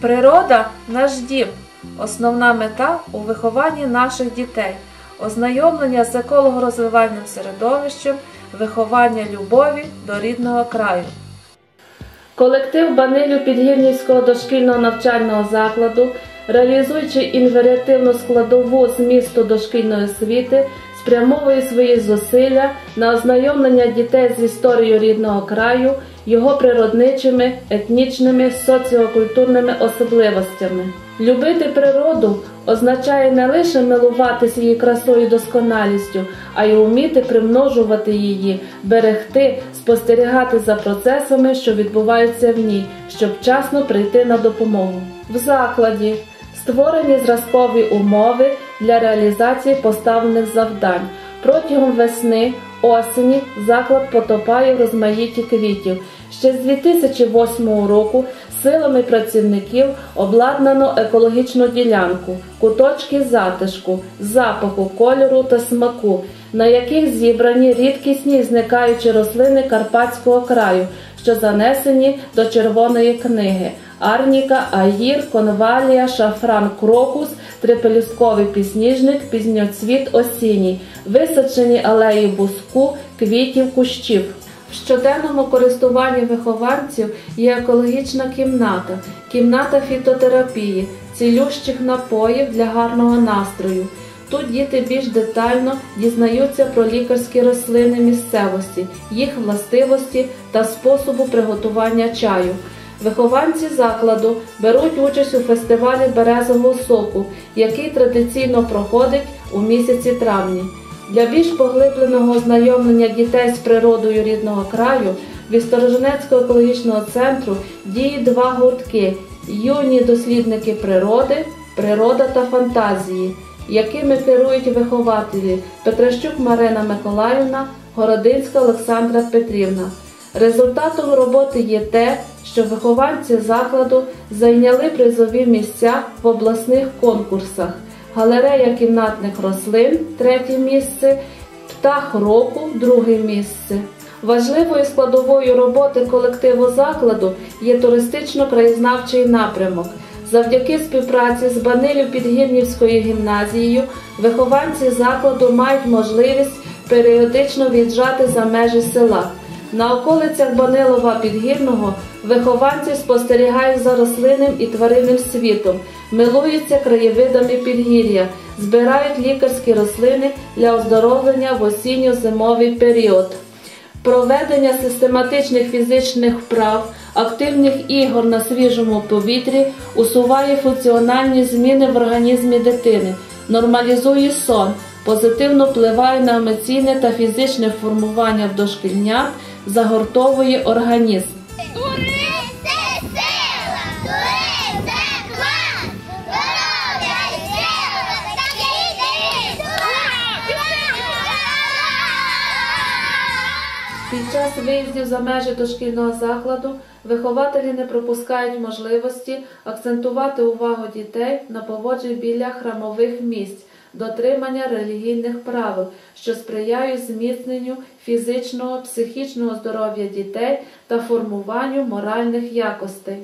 Природа наш дім. Основна мета у вихованні наших дітей, ознайомлення з еколого-розвивальним середовищем, виховання любові до рідного краю. Колектив Банилю Підгірнівського дошкільного навчального закладу, реалізуючи інваріативну складову змісту дошкільної освіти, спрямовує свої зусилля на ознайомлення дітей з історією рідного краю, його природничими, етнічними, соціокультурними особливостями. Любити природу означає не лише милуватися її красою досконалістю, а й вміти примножувати її, берегти, спостерігати за процесами, що відбуваються в ній, щоб вчасно прийти на допомогу. В закладі створені зразкові умови для реалізації поставлених завдань. Протягом весни, осені заклад потопає в розмаїті квітів. Ще з 2008 року силами працівників обладнано екологічну ділянку, куточки затишку, запаху, кольору та смаку, на яких зібрані рідкісні зникаючі рослини Карпатського краю, що занесені до Червоної книги. Арніка, аїр, конвалія, шафран, крокус, трипелюстковий пісніжник, пізньоцвіт осінній, висаджені алеї буску, квітів, кущів. В щоденному користуванні вихованців є екологічна кімната, кімната фітотерапії, цілющих напоїв для гарного настрою. Тут діти більш детально дізнаються про лікарські рослини місцевості, їх властивості та способу приготування чаю. Вихованці закладу беруть участь у фестивалі березового соку, який традиційно проходить у місяці травні. Для більш поглибленого ознайомлення дітей з природою рідного краю від Сторожинецького екологічного центру діють два гуртки юні дослідники природи, природа та фантазії, якими керують вихователі Петращук Марина Миколаївна, Городинська Олександра Петрівна. Результатом роботи є те, що вихованці закладу зайняли призові місця в обласних конкурсах. Галерея кімнатних рослин третє місце, птах року друге місце. Важливою складовою роботи колективу закладу є туристично-краєзнавчий напрямок. Завдяки співпраці з Банилів Підгірнівською гімназією вихованці закладу мають можливість періодично від'їжджати за межі села. На околицях Банилова Підгірного вихованці спостерігають за рослинним і тваринним світом, милуються краєвидами підгір'я, збирають лікарські рослини для оздоровлення в осінньо-зимовий період. Проведення систематичних фізичних вправ, активних ігор на свіжому повітрі усуває функціональні зміни в організмі дитини, нормалізує сон, позитивно впливає на емоційне та фізичне формування в дошкільнят, загортовує організм. Під час виїздів за межі дошкільного закладу вихователі не пропускають можливості акцентувати увагу дітей на поводженні біля храмових місць, дотримання релігійних правил, що сприяють зміцненню фізичного, психічного здоров'я дітей та формуванню моральних якостей.